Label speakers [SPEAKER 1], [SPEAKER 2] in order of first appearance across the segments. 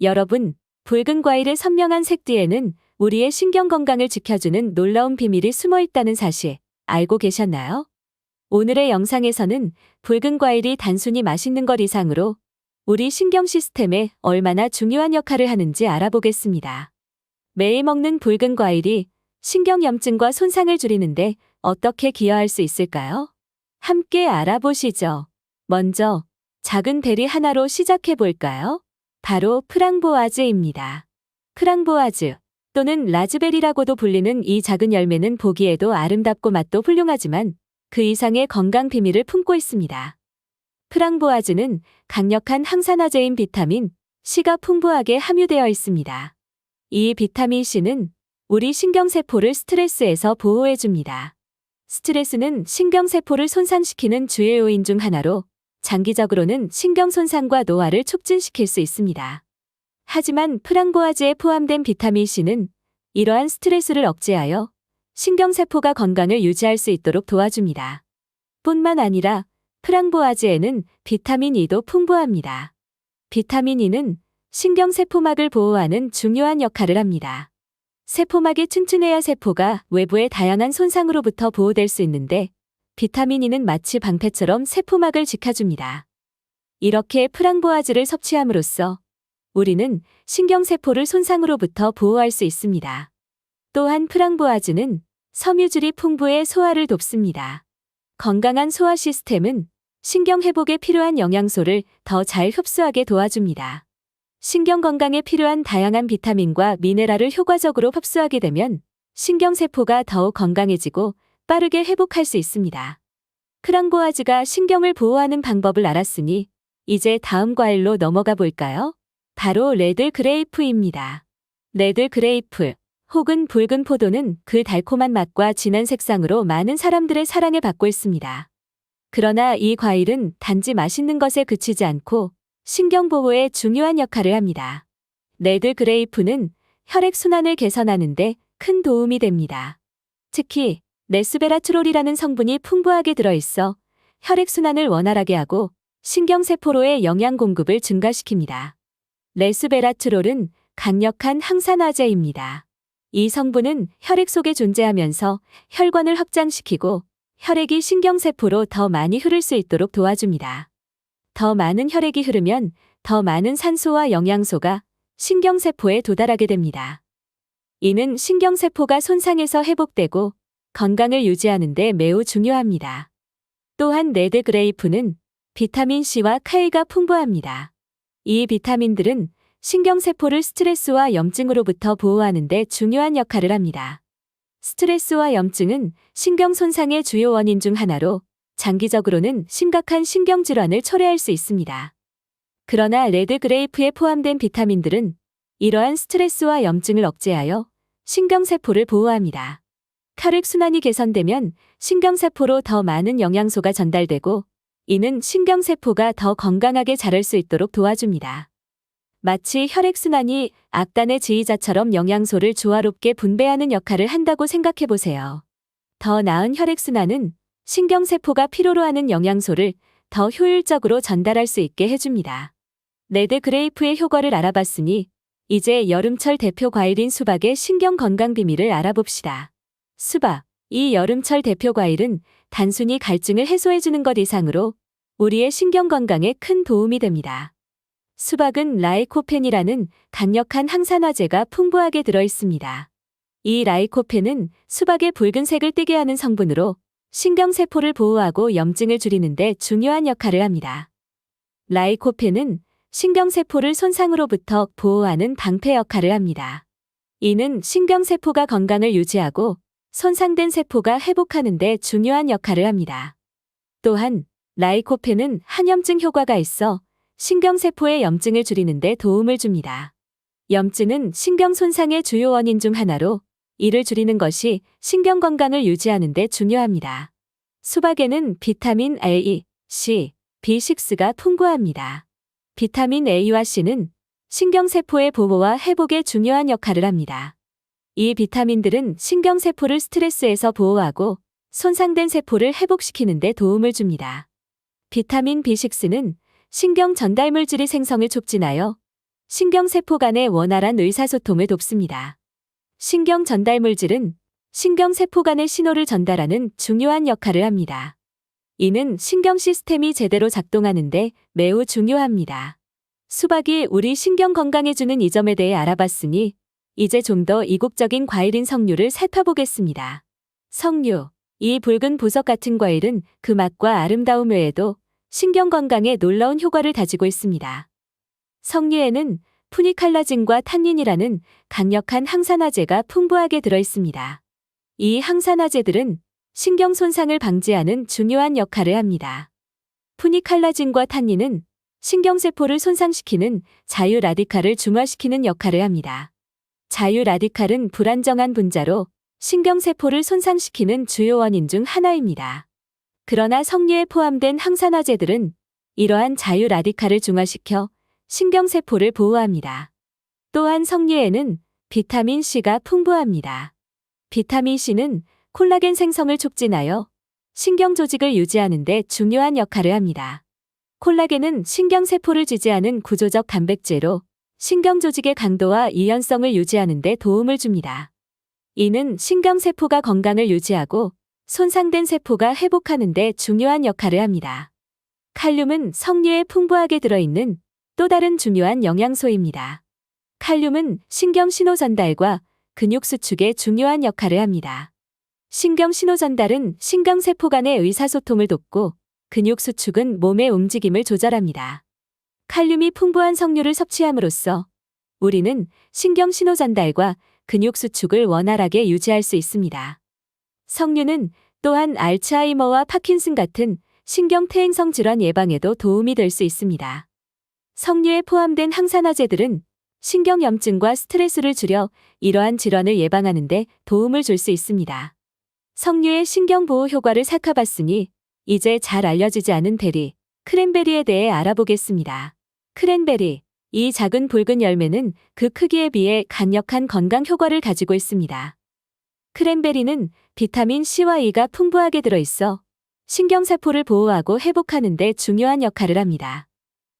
[SPEAKER 1] 여러분, 붉은 과일의 선명한 색 뒤에는 우리의 신경 건강을 지켜주는 놀라운 비밀이 숨어 있다는 사실 알고 계셨나요? 오늘의 영상에서는 붉은 과일이 단순히 맛있는 것 이상으로 우리 신경 시스템에 얼마나 중요한 역할을 하는지 알아보겠습니다. 매일 먹는 붉은 과일이 신경염증과 손상을 줄이는데 어떻게 기여할 수 있을까요? 함께 알아보시죠. 먼저 작은 베리 하나로 시작해 볼까요? 바로 프랑보아즈입니다. 프랑보아즈 또는 라즈베리라고도 불리는 이 작은 열매는 보기에도 아름답고 맛도 훌륭하지만 그 이상의 건강 비밀을 품고 있습니다. 프랑보아즈는 강력한 항산화제인 비타민 C가 풍부하게 함유되어 있습니다. 이 비타민 C는 우리 신경세포를 스트레스에서 보호해줍니다. 스트레스는 신경세포를 손상시키는 주요 요인 중 하나로 장기적으로는 신경 손상과 노화를 촉진시킬 수 있습니다. 하지만 프랑보아즈에 포함된 비타민 C는 이러한 스트레스를 억제하여 신경세포가 건강을 유지할 수 있도록 도와줍니다. 뿐만 아니라 프랑보아즈에는 비타민 E도 풍부합니다. 비타민 E는 신경세포막을 보호하는 중요한 역할을 합니다. 세포막이 튼튼해야 세포가 외부의 다양한 손상으로부터 보호될 수 있는데 비타민 E는 마치 방패처럼 세포막을 지켜줍니다. 이렇게 프랑보아즈를 섭취함으로써 우리는 신경세포를 손상으로부터 보호할 수 있습니다. 또한 프랑보아즈는 섬유질이 풍부해 소화를 돕습니다. 건강한 소화 시스템은 신경 회복에 필요한 영양소를 더 잘 흡수하게 도와줍니다. 신경 건강에 필요한 다양한 비타민과 미네랄을 효과적으로 흡수하게 되면 신경세포가 더욱 건강해지고 빠르게 회복할 수 있습니다. 크랑보아즈가 신경을 보호하는 방법을 알았으니 이제 다음 과일로 넘어가 볼까요? 바로 레드 그레이프입니다. 레드 그레이프 혹은 붉은 포도는 그 달콤한 맛과 진한 색상으로 많은 사람들의 사랑을 받고 있습니다. 그러나 이 과일은 단지 맛있는 것에 그치지 않고 신경 보호에 중요한 역할을 합니다. 레드 그레이프는 혈액순환을 개선하는데 큰 도움이 됩니다. 특히 레스베라트롤이라는 성분이 풍부하게 들어있어 혈액순환을 원활하게 하고 신경세포로의 영양 공급을 증가시킵니다. 레스베라트롤은 강력한 항산화제입니다. 이 성분은 혈액 속에 존재하면서 혈관을 확장시키고 혈액이 신경세포로 더 많이 흐를 수 있도록 도와줍니다. 더 많은 혈액이 흐르면 더 많은 산소와 영양소가 신경세포에 도달하게 됩니다. 이는 신경세포가 손상에서 회복되고 건강을 유지하는 데 매우 중요합니다. 또한 레드 그레이프는 비타민 C와 K가 풍부합니다. 이 비타민들은 신경세포를 스트레스와 염증으로부터 보호하는 데 중요한 역할을 합니다. 스트레스와 염증은 신경 손상의 주요 원인 중 하나로 장기적으로는 심각한 신경질환을 초래할 수 있습니다. 그러나 레드 그레이프에 포함된 비타민들은 이러한 스트레스와 염증을 억제하여 신경세포를 보호합니다. 혈액순환이 개선되면 신경세포로 더 많은 영양소가 전달되고 이는 신경세포가 더 건강하게 자랄 수 있도록 도와줍니다. 마치 혈액순환이 악단의 지휘자처럼 영양소를 조화롭게 분배하는 역할을 한다고 생각해 보세요. 더 나은 혈액순환은 신경세포가 필요로 하는 영양소를 더 효율적으로 전달할 수 있게 해줍니다. 레드 그레이프의 효과를 알아봤으니 이제 여름철 대표 과일인 수박의 신경 건강 비밀을 알아봅시다. 수박. 이 여름철 대표 과일은 단순히 갈증을 해소해주는 것 이상으로 우리의 신경 건강에 큰 도움이 됩니다. 수박은 라이코펜이라는 강력한 항산화제가 풍부하게 들어 있습니다. 이 라이코펜은 수박의 붉은색을 띠게 하는 성분으로 신경세포를 보호하고 염증을 줄이는데 중요한 역할을 합니다. 라이코펜은 신경세포를 손상으로부터 보호하는 방패 역할을 합니다. 이는 신경세포가 건강을 유지하고 손상된 세포가 회복하는 데 중요한 역할을 합니다. 또한 라이코펜은 항염증 효과가 있어 신경세포의 염증을 줄이는 데 도움을 줍니다. 염증은 신경 손상의 주요 원인 중 하나로 이를 줄이는 것이 신경 건강을 유지하는 데 중요합니다. 수박에는 비타민 A, C, B6가 풍부합니다. 비타민 A와 C는 신경세포의 보호와 회복에 중요한 역할을 합니다. 이 비타민들은 신경세포를 스트레스에서 보호하고 손상된 세포를 회복시키는 데 도움을 줍니다. 비타민 B6는 신경 전달 물질이 생성을 촉진하여 신경세포 간의 원활한 의사소통을 돕습니다. 신경 전달 물질은 신경세포 간의 신호를 전달하는 중요한 역할을 합니다. 이는 신경 시스템이 제대로 작동하는데 매우 중요합니다. 수박이 우리 신경 건강해주는 이 점에 대해 알아봤으니 이제 좀 더 이국적인 과일인 석류를 살펴보겠습니다. 석류. 이 붉은 보석 같은 과일은 그 맛과 아름다움 외에도 신경 건강에 놀라운 효과를 가지고 있습니다. 석류에는 푸니칼라진과 탄닌이라는 강력한 항산화제가 풍부하게 들어 있습니다. 이 항산화제들은 신경 손상을 방지하는 중요한 역할을 합니다. 푸니칼라진과 탄닌은 신경세포를 손상시키는 자유 라디칼을 중화시키는 역할을 합니다. 자유 라디칼은 불안정한 분자로 신경세포를 손상시키는 주요 원인 중 하나입니다. 그러나 석류에 포함된 항산화제들은 이러한 자유 라디칼을 중화시켜 신경세포를 보호합니다. 또한 석류에는 비타민 C가 풍부합니다. 비타민 C는 콜라겐 생성을 촉진하여 신경 조직을 유지하는 데 중요한 역할을 합니다. 콜라겐은 신경세포를 지지하는 구조적 단백질로 신경 조직의 강도와 이연성을 유지하는 데 도움을 줍니다. 이는 신경세포가 건강을 유지하고 손상된 세포가 회복하는 데 중요한 역할을 합니다. 칼륨은 석류에 풍부하게 들어있는 또 다른 중요한 영양소입니다. 칼륨은 신경 신호 전달과 근육 수축에 중요한 역할을 합니다. 신경 신호 전달은 신경세포 간의 의사소통을 돕고 근육 수축은 몸의 움직임을 조절합니다. 칼륨이 풍부한 석류를 섭취함으로써 우리는 신경 신호 전달과 근육 수축을 원활하게 유지할 수 있습니다. 석류는 또한 알츠하이머와 파킨슨 같은 신경퇴행성 질환 예방에도 도움이 될 수 있습니다. 석류에 포함된 항산화제들은 신경염증과 스트레스를 줄여 이러한 질환을 예방하는 데 도움을 줄 수 있습니다. 석류의 신경보호 효과를 살펴봤으니 이제 잘 알려지지 않은 베리, 크랜베리에 대해 알아보겠습니다. 크랜베리, 이 작은 붉은 열매는 그 크기에 비해 강력한 건강 효과를 가지고 있습니다. 크랜베리는 비타민 C와 E가 풍부하게 들어있어 신경세포를 보호하고 회복하는 데 중요한 역할을 합니다.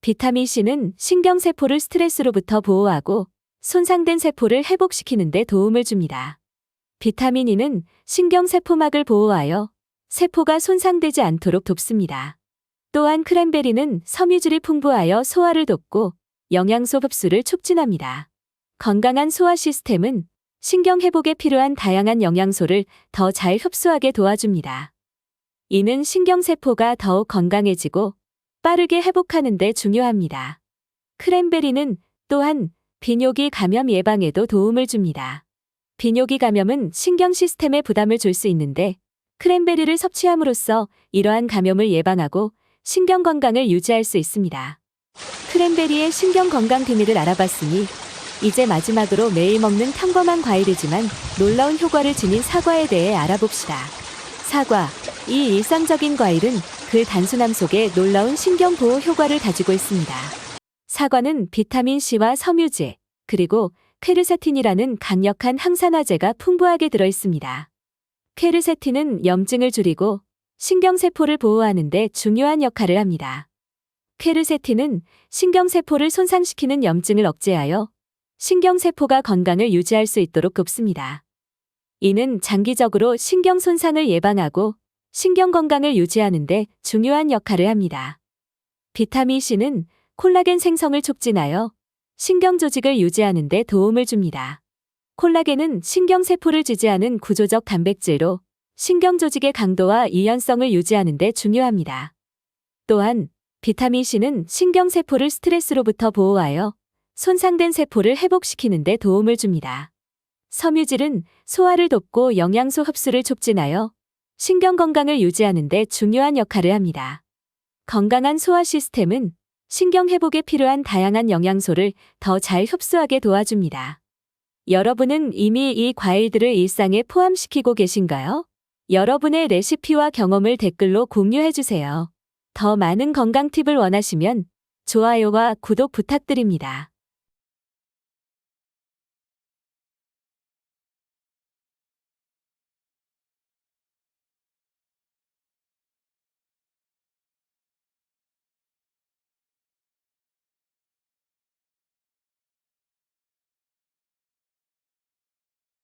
[SPEAKER 1] 비타민 C는 신경세포를 스트레스로부터 보호하고 손상된 세포를 회복시키는 데 도움을 줍니다. 비타민 E는 신경세포막을 보호하여 세포가 손상되지 않도록 돕습니다. 또한 크랜베리는 섬유질이 풍부하여 소화를 돕고 영양소 흡수를 촉진합니다. 건강한 소화 시스템은 신경 회복에 필요한 다양한 영양소를 더 잘 흡수하게 도와줍니다. 이는 신경세포가 더욱 건강해지고 빠르게 회복하는 데 중요합니다. 크랜베리는 또한 비뇨기 감염 예방에도 도움을 줍니다. 비뇨기 감염은 신경 시스템에 부담을 줄 수 있는데 크랜베리를 섭취함으로써 이러한 감염을 예방하고 신경 건강을 유지할 수 있습니다. 크랜베리의 신경 건강 비밀을 알아봤으니 이제 마지막으로 매일 먹는 평범한 과일이지만 놀라운 효과를 지닌 사과에 대해 알아봅시다. 사과. 이 일상적인 과일은 그 단순함 속에 놀라운 신경 보호 효과를 가지고 있습니다. 사과는 비타민 C와 섬유질, 그리고 퀘르세틴이라는 강력한 항산화제가 풍부하게 들어 있습니다. 퀘르세틴은 염증을 줄이고 신경세포를 보호하는 데 중요한 역할을 합니다. 퀘르세틴은 신경세포를 손상시키는 염증을 억제하여 신경세포가 건강을 유지할 수 있도록 돕습니다. 이는 장기적으로 신경 손상을 예방하고 신경 건강을 유지하는 데 중요한 역할을 합니다. 비타민 C는 콜라겐 생성을 촉진하여 신경 조직을 유지하는 데 도움을 줍니다. 콜라겐은 신경세포를 지지하는 구조적 단백질로 신경 조직의 강도와 이연성을 유지하는 데 중요합니다. 또한 비타민 C는 신경세포를 스트레스로부터 보호하여 손상된 세포를 회복시키는 데 도움을 줍니다. 섬유질은 소화를 돕고 영양소 흡수를 촉진하여 신경 건강을 유지하는 데 중요한 역할을 합니다. 건강한 소화 시스템은 신경 회복에 필요한 다양한 영양소를 더 잘 흡수하게 도와줍니다. 여러분은 이미 이 과일들을 일상에 포함시키고 계신가요? 여러분의 레시피와 경험을 댓글로 공유해주세요. 더 많은 건강 팁을 원하시면 좋아요와 구독 부탁드립니다.